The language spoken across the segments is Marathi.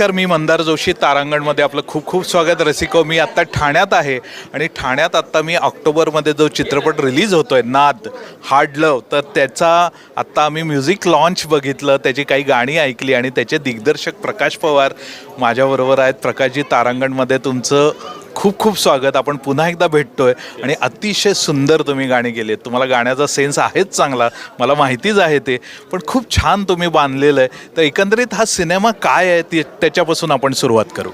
नमस्कार मी मंदार जोशी तारांगणमध्ये आपलं खूप खूप स्वागत. रसिको मी आत्ता ठाण्यात आहे आणि ठाण्यात आत्ता मी ऑक्टोबरमध्ये जो चित्रपट रिलीज होतो आहे नाद हार्ड लव तर त्याचा आत्ता आम्ही म्युझिक लॉन्च बघितलं त्याची काही गाणी ऐकली आणि त्याचे दिग्दर्शक प्रकाश पवार माझ्याबरोबर आहेत. प्रकाशजी तारांगणमध्ये तुमचं खूप खूप स्वागत. आपण पुन्हा एकदा भेटतोय आणि अतिशय सुंदर तुम्ही गाणी गेलेत तुम्हाला गाण्याचा सेन्स आहेच चांगला. मला माहितीच आहे ते. पण खूप छान तुम्ही बांधलेलं आहे. तर एकंदरीत हा सिनेमा काय आहे? ते त्याच्यापासून आपण सुरुवात करू.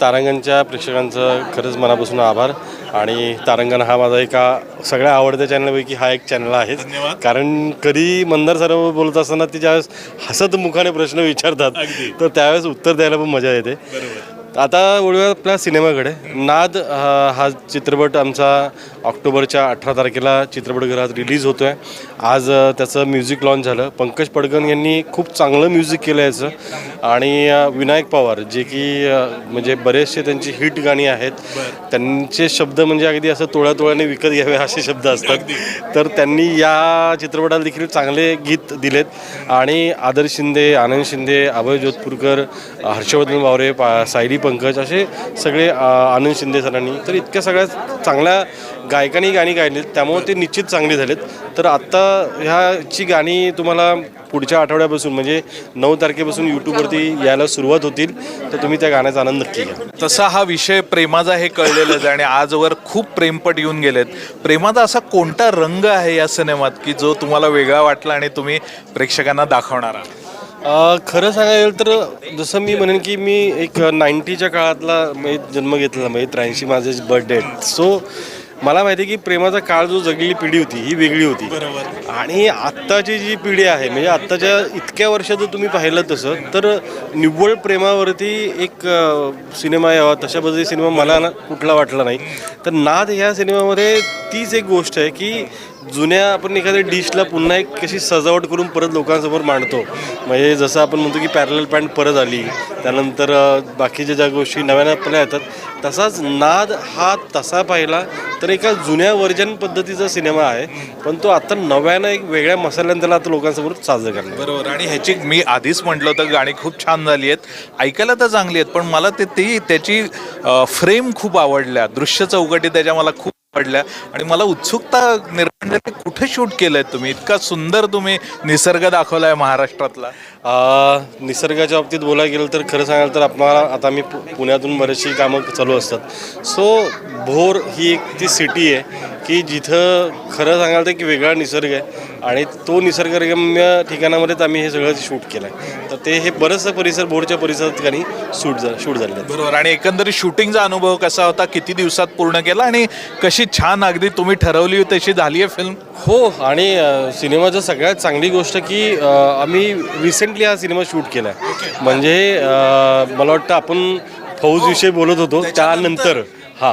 तारांगणच्या प्रेक्षकांचं खरंच मनापासून आभार. आणि तारांगण हा माझा एका सगळ्या आवडत्या चॅनलपैकी हा एक चॅनल आहे कारण कधी मंदार सर बोलत असताना ते ज्यावेळेस हसत मुखाने प्रश्न विचारतात तर त्यावेळेस उत्तर द्यायला पण मजा येते. आता वळूया आपल्या सिनेमाकडे. नाद हा हा चित्रपट आमचा ऑक्टोबरच्या अठरा तारखेला चित्रपटगृहात रिलीज होतो आहे आज त्याचं म्युझिक लॉन्च झालं. पंकज पडगन यांनी खूप चांगलं म्युझिक केलं याचं. आणि विनायक पवार जे की म्हणजे बरेचसे त्यांची हिट गाणी आहेत. त्यांचे शब्द म्हणजे अगदी असं तोळ्या तोळ्याने विकत घ्यावे असे शब्द असतात. तर त्यांनी या चित्रपटाला देखील चांगले गीत दिलेत. आणि आदर्श शिंदे आनंद शिंदे अभय जोधपूरकर हर्षवर्धन बावरे पा सायली पंकज असे सगळे आनंद शिंदे सरांनी. तर इतक्या सगळ्या चांगल्या गायकांनी गाणी गायली त्यामुळे ते निश्चित चांगली झालेत. तर आत्ता ह्याची गाणी तुम्हाला पुढच्या आठवड्यापासून म्हणजे नऊ तारखेपासून यूट्यूबवरती यायला सुरुवात होतील. तर तुम्ही त्या गाण्याचा आनंद नक्की घ्या. तसा हा विषय प्रेमाचा हे कळलेलंच आहे. आणि आजवर खूप प्रेमपट येऊन गेलेत. प्रेमाचा असा कोणता रंग आहे या सिनेमात की जो तुम्हाला वेगळा वाटला आणि तुम्ही प्रेक्षकांना दाखवणार आहात? अ, खरं सांगायला गेलं तर जसं मी म्हणेन की मी एक नाईन्टीच्या काळातला म्हणजे जन्म घेतलेला म्हणजे त्र्याऐंशी माझे बर्थडे सो मला माहिती आहे की प्रेमाचा काळ जो जगलेली पिढी होती ही वेगळी होती. आणि आत्ताची जी पिढी आहे म्हणजे आत्ताच्या इतक्या वर्षात जर तुम्ही पाहिलं तसं तर निव्वळ प्रेमावरती एक अ, सिनेमा यावा तशा पद्धती सिनेमा मला ना कुठला वाटला नाही. तर नाद ह्या सिनेमामध्ये तीच एक गोष्ट आहे की जुन्या आपण एखाद्या डिशला पुन्हा एक कशी सजावट करून परत लोकांसमोर मांडतो. म्हणजे जसं आपण म्हणतो की पॅरल पॅन्ट परत आली त्यानंतर बाकीच्या ज्या गोष्टी नव्यानं आपल्या येतात तसाच नाद हा तसा पाहिला तर एका जुन्या वर्जन पद्धतीचा सिनेमा आहे पण तो आता नव्यानं एक वेगळ्या मसाल्यानं त्याला आता लोकांसमोर साजरं करणार. बरोबर. आणि ह्याची मी आधीच म्हटलं होतं गाणी खूप छान झाली आहेत ऐकायला तर चांगली आहेत पण मला ते ती त्याची फ्रेम खूप आवडल्या दृश्य चौकटी त्याच्या मला खूप पडल्या. आणि मला उत्सुकता निर्माण झाली कुठे शूट केलंय तुम्ही? इतका सुंदर तुम्ही निसर्ग दाखवलाय महाराष्ट्रातला. निसर्गाच्या बाबतीत बोलायला गेलं तर खरं सांगाल तर आपल्याला आता मी पु- पुण्यातून बरेचशी कामं चालू असतात. सो भोर ही एक ती सिटी आहे की जिथं खरं सांगाल तर की वेगळा निसर्ग आहे आणि तो निसर्गरम्य ठिकाणामध्येच आम्ही हे सगळं शूट केलं आहे तर ते हे बरंचसं परिसर भोरच्या परिसरात ठिकाणी शूट झालं शूट झालेलं आहे. बरोबर. आणि एकंदरीत शूटिंगचा अनुभव कसा होता? किती दिवसात पूर्ण केला? आणि कशी छान अगदी तुम्ही ठरवली तशी झाली आहे फिल्म हो आणि सिनेमाचं सगळ्यात चांगली गोष्ट की आम्ही रिसेंटली हा सिनेमा शूट केला आहे म्हणजे मला वाटतं आपण फौजविषयी बोलत होतो. त्यानंतर हां.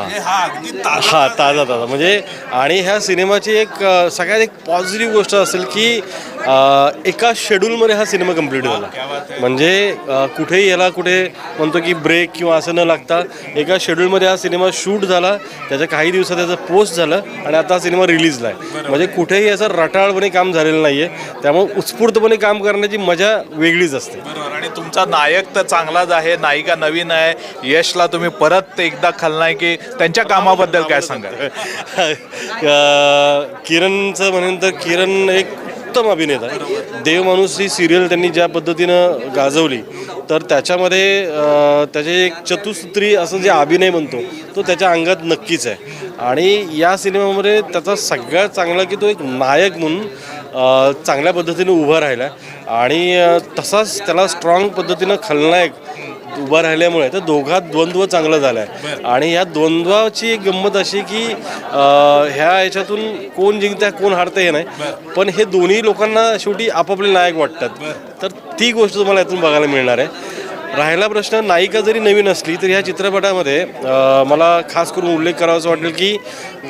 हा ताजा ताजा म्हणजे आणि ह्या सिनेमाची एक अ, सगळ्यात एक पॉझिटिव्ह गोष्ट असेल की अ, एका शेड्यूलमध्ये हा सिनेमा कंप्लीट झाला. म्हणजे अ, कुठेही याला कुठे म्हणतो की ब्रेक किंवा असं न लागता एका शेड्यूलमध्ये हा सिनेमा शूट झाला त्याच्या काही दिवसात त्याचं पोस्ट झालं आणि आता हा सिनेमा रिलीजला आहे. म्हणजे कुठेही असं रटाळपणे काम झालेलं नाही आहे त्यामुळे उत्स्फूर्तपणे काम करण्याची मजा वेगळीच असते. बरोबर. तुमचा नायक तर चांगलाच आहे नायिका नवीन आहे. यशला तुम्ही परत एकदा खलनायकी त्यांच्या कामाबद्दल काय सांगा किरणचं म्हणेन तर किरण एक उत्तम अभिनेता आहे. देव माणूस ही सिरियल त्यांनी ज्या पद्धतीनं गाजवली तर त्याच्यामध्ये त्याचे एक चतुसूत्री असं जे अभिनय म्हणतो तो त्याच्या अंगात नक्कीच आहे. आणि या सिनेमामध्ये त्याचा सगळ्यात चांगला की तो एक नायक म्हणून चांगल्या पद्धतीने उभा राहिला आणि तसाच त्याला स्ट्रॉंग पद्धतीनं खलनायक उभा राहिल्यामुळे तर दोघात द्वंद्व चांगलं झालं आहे आणि या द्वंद्वाची एक गंमत अशी की ह्या याच्यातून कोण जिंकतं कोण हारतं हे नाही. पण हे दोन्ही लोकांना शेवटी आपापले नायक वाटतात. तर ती गोष्ट तुम्हाला यातून बघायला मिळणार आहे. राहिला प्रश्न नायिका जरी नवीन असली तर ह्या चित्रपटामध्ये मला खास करून उल्लेख करावासा वाटेल की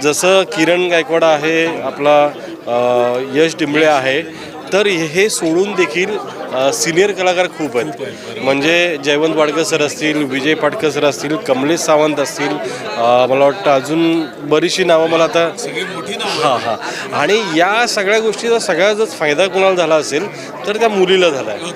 जसं किरण गायकवाड आहे आपला यश डिंबळे आहे. तर हे सोडून देखील सिनियर कलाकार खूप आहेत. म्हणजे जयवंत वाडकर सर असतील विजय पाटकर सर असतील कमलेश सावंत असतील मला वाटतं अजून बरीचशी नावं मला आता हां हां. आणि या सगळ्या गोष्टीचा सगळ्यात जर फायदा कोणाला झाला असेल तर त्या मुलीला झाला आहे.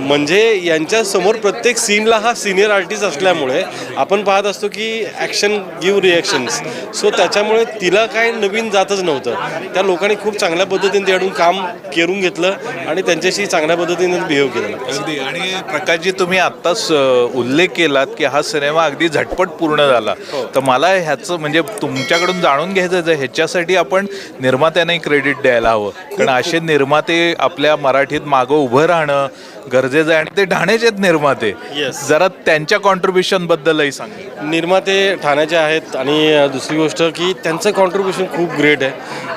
म्हणजे यांच्या समोर प्रत्येक सीनला हा सिनियर आर्टिस्ट असल्यामुळे आपण पाहत असतो की ॲक्शन गिव्ह रिॲक्शन्स सो त्याच्यामुळे तिला काय नवीन जातच नव्हतं. त्या लोकांनी खूप चांगल्या पद्धतीने त्याकडून काम करून घेतलं आणि त्यांच्याशी चांगल्या पद्धतीने बिहेव केलं. अगदी. आणि प्रकाशजी तुम्ही आत्ताच उल्लेख केलात की हा सिनेमा अगदी झटपट पूर्ण झाला. तर मला ह्याचं म्हणजे तुमच्याकडून जाणून घ्यायचं आहे, ह्याच्यासाठी आपण निर्मात्याने क्रेडिट द्यायला हवं. कारण असे निर्माते आपल्या मराठीत मागं उभं राहणं गरजेचं आहे आणि ते ठाण्याचे आहेत निर्माते. Yes. जरा त्यांच्या कॉन्ट्रीब्युशन बद्दलही सांगा. निर्माते ठाण्याचे आहेत आणि दुसरी गोष्ट की त्यांचं कॉन्ट्रीब्युशन खूप ग्रेट आहे.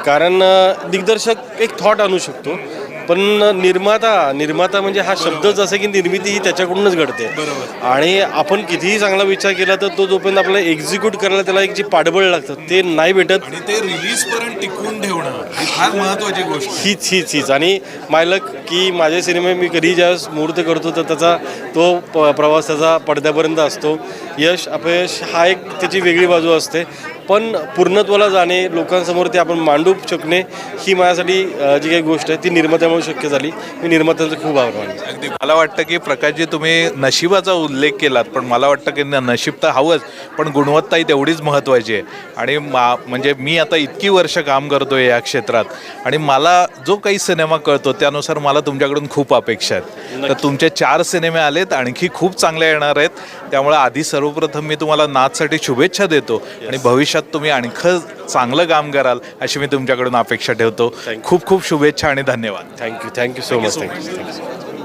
कारण दिग्दर्शक एक थॉट आणू शकतो. पण निर्माता निर्माता म्हणजे हा शब्दच असा की निर्मिती ही त्याच्याकडूनच घडते. आणि आपण कितीही चांगला विचार केला तर तो जोपर्यंत आपल्याला एक्झिक्यूट करायला त्याला एक जी पाठबळ लागतं ते नाही भेटत. आणि ते रिलीज पर्यंत टिकवून ठेवणं ही फार महत्वाची गोष्ट हीच हीच हीच. आणि मायलक की माझे सिनेमे मी कधी ज्यावेळेस मुहूर्त करतो तर त्याचा तो प प्रवास त्याचा पडद्यापर्यंत असतो. यश अपयश हा एक त्याची वेगळी बाजू असते. पण पूर्णत्वाला जाणे लोकांसमोर ते आपण मांडू शकणे ही माझ्यासाठी जी काही गोष्ट आहे ती निर्मात्यामुळे शक्य झाली. मी निर्मात्यांचा खूप आभार मानतो. अगदी. मला वाटतं की प्रकाशजी तुम्ही नशिबाचा उल्लेख केलात पण मला वाटतं की नशीब तर हवंच पण गुणवत्ताही तेवढीच महत्त्वाची आहे. आणि मा म्हणजे मी आता इतकी वर्ष काम करतोय या क्षेत्रात आणि मला जो काही सिनेमा कळतो त्यानुसार मला तुमच्याकडून खूप अपेक्षा आहेत. तर तुमचे चार सिनेमे आलेत आणखी खूप चांगले येणार आहेत. त्यामुळे आधी सर्वप्रथम मी तुम्हाला नाचसाठी शुभेच्छा देतो आणि भविष्यात तुम्ही आणखं चांगलं काम कराल अशी मी तुमच्याकडून अपेक्षा ठेवतो. खूप खूप शुभेच्छा आणि धन्यवाद. Thank you thank you so much thank you thank you